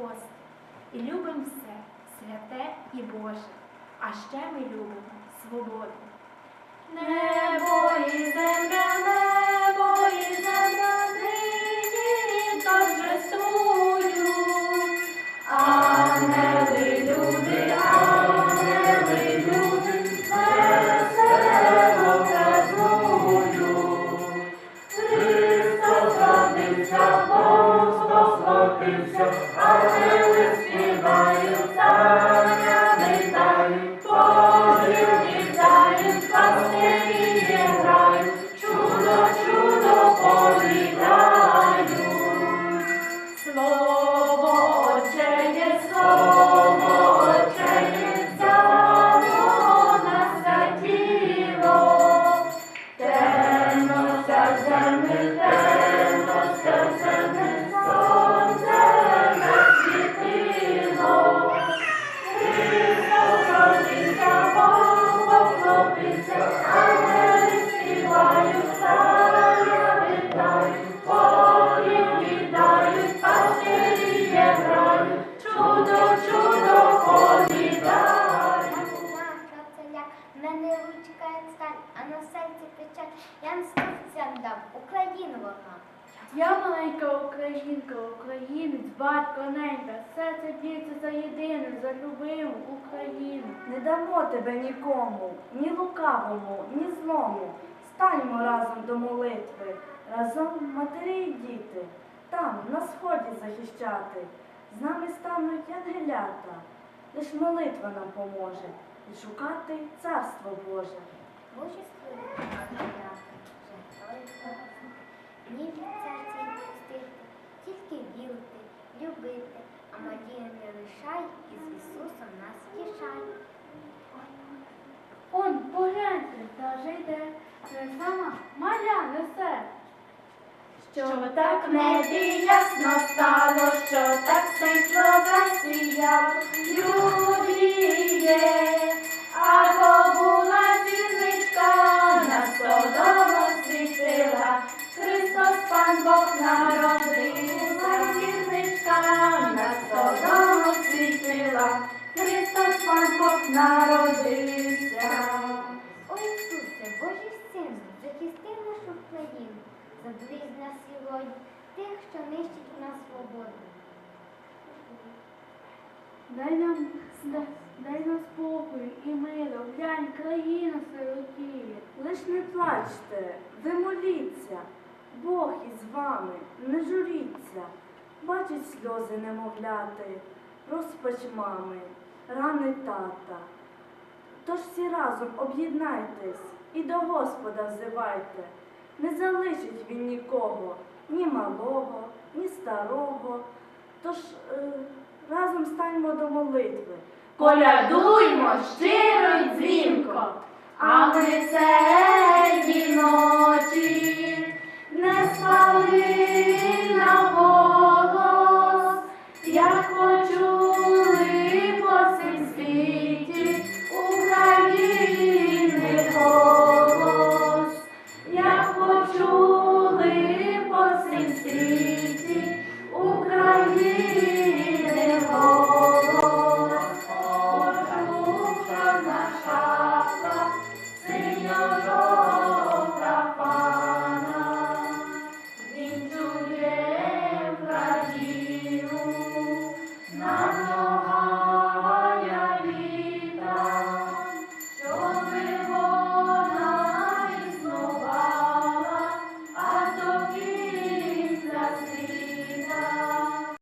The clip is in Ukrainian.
пост. І любимо все святе і Боже. А ще ми любимо свободу. Amen. Я маленька українка, українець, батько ненька, серце б'ється за єдину, за любиму Україну. Не дамо тебе нікому, ні лукавому, ні злому. Станьмо разом до молитви, разом матері і діти, там, на сході захищати. З нами стануть ангелята, лиш молитва нам поможе і шукати царство Боже. Жертвою Ні серця й пустити, тільки вірити, любити, а надію не лишай, і з Ісусом нас тішай. Он, погляньте, та вже йде, це сама маля несе. Що так в небі ясно стало, що так світло засіяв, народився. О Ісусе, Божий син, захисти нашу країну, заблизь нас сьогодні, тих, що нищить у нас свободу. Дай нам, дай, дай нам спокою і миру, глянь, країна сиротіє. Лиш не плачте, ви моліться, Бог із вами, не журіться, бачить сльози немовляти, розпач мами, рани тата. Тож всі разом об'єднайтесь і до Господа взивайте. Не залишить він нікого, ні малого, ні старого. Тож е, разом станьмо до молитви. Колядуймо щиро й дзвінко, а ми цієї ночі